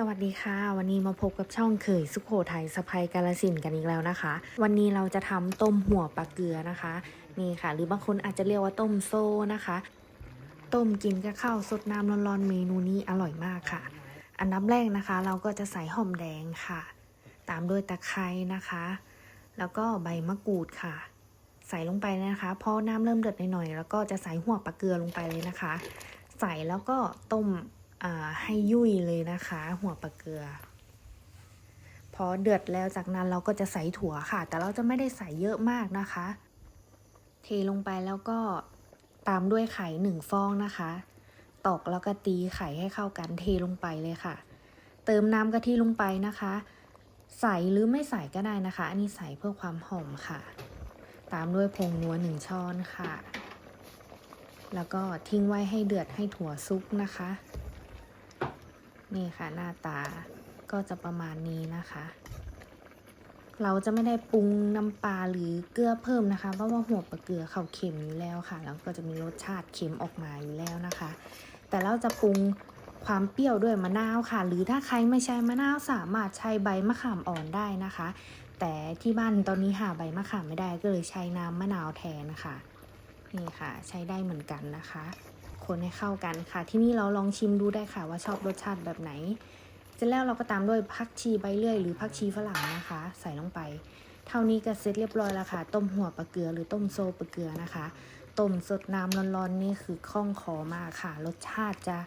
สวัสดีค่ะ วันนี้มาพบกับช่องเคยสุขโขทัยสะพายกาลสินกันอีกแล้วนะคะ วันนี้เราจะทำต้มหัวปลาเกลือนะคะ นี่ค่ะ หรือบางคนอาจจะเรียกว่าต้มโซ่นะคะ ต้มกินกับข้าวสดน้ำร้อนๆเมนูนี้อร่อยมากค่ะ อันดับแรกนะคะ เราก็จะใส่หอมแดงค่ะ ตามด้วยตะไคร้นะคะ แล้วก็ใบมะกรูดค่ะ ใส่ลงไปนะคะพอน้ำเริ่มเดือดหน่อยๆแล้วก็จะใส่หัวปลาเกลือลงไปเลยนะคะ ใส่แล้วก็ต้ม ให้ยุ่ยเลยนะคะ หัวปลาเกลือ พอเดือดแล้วจากนั้นเราก็จะใส่ถั่วค่ะ แต่เราจะไม่ได้ใส่เยอะมากนะคะ เทลงไปแล้วก็ตามด้วยไข่หนึ่งฟองนะคะ ตอกแล้วก็ตีไข่ให้เข้ากันเทลงไปเลยค่ะ เติมน้ำกะทิลงไปนะคะ ใส่หรือไม่ใส่ก็ได้นะคะ อันนี้ใส่เพื่อความหอมค่ะ ตามด้วยผงนัวหนึ่งช้อนค่ะ แล้วก็ทิ้งไว้ให้เดือดให้ถั่วซุกนะคะ นี่ค่ะหน้าตาก็จะประมาณนี้นะคะ เราจะไม่ได้ปรุงน้ำปลาหรือเกลือเพิ่มนะคะ เพราะว่าหัวปลาเกลือเขาเค็มอยู่แล้วค่ะ แล้วก็จะมีรสชาติเค็มออกมาอยู่แล้วนะคะ แต่เราจะปรุงความเปรี้ยวด้วยมะนาวค่ะ หรือถ้าใครไม่ใช้มะนาวสามารถใช้ใบมะขามอ่อนได้นะคะ แต่ที่บ้านตอนนี้หาใบมะขามไม่ได้ก็เลยใช้น้ำมะนาวแทนค่ะ นี่ค่ะ ใช้ได้เหมือนกันนะคะ คนให้เข้ากันค่ะ ที่นี่เราลองชิมดูได้ค่ะว่าชอบรสชาติแบบไหน เสร็จแล้วเราก็ตามด้วยผักชีใบเลื่อยหรือผักชีฝรั่งนะคะ ใส่ลงไป เท่านี้ก็เสร็จเรียบร้อยแล้วค่ะ ต้มหัวปลาเกลือหรือต้มโซปลาเกลือนะคะ ต้มสดน้ำร้อนๆนี่คือคล่องคอมากค่ะ รสชาติจะ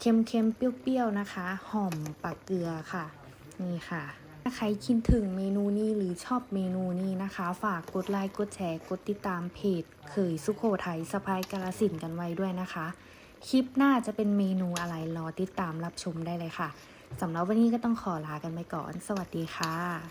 เค็มๆเปรี้ยวๆนะคะ หอมปลาเกลือค่ะ นี่ค่ะ ถ้าใครคิดถึงเมนูนี้หรือชอบเมนูนี้นะคะ ฝากกดไลค์กดแชร์กดติดตามเพจเคยสุขโขทัยสะพายกาลสินกันไว้ด้วยนะคะ คลิปหน้าจะเป็นเมนูอะไรรอติดตามรับชมได้เลยค่ะสำหรับวันนี้ก็ต้องขอลากันไปก่อน สวัสดีค่ะ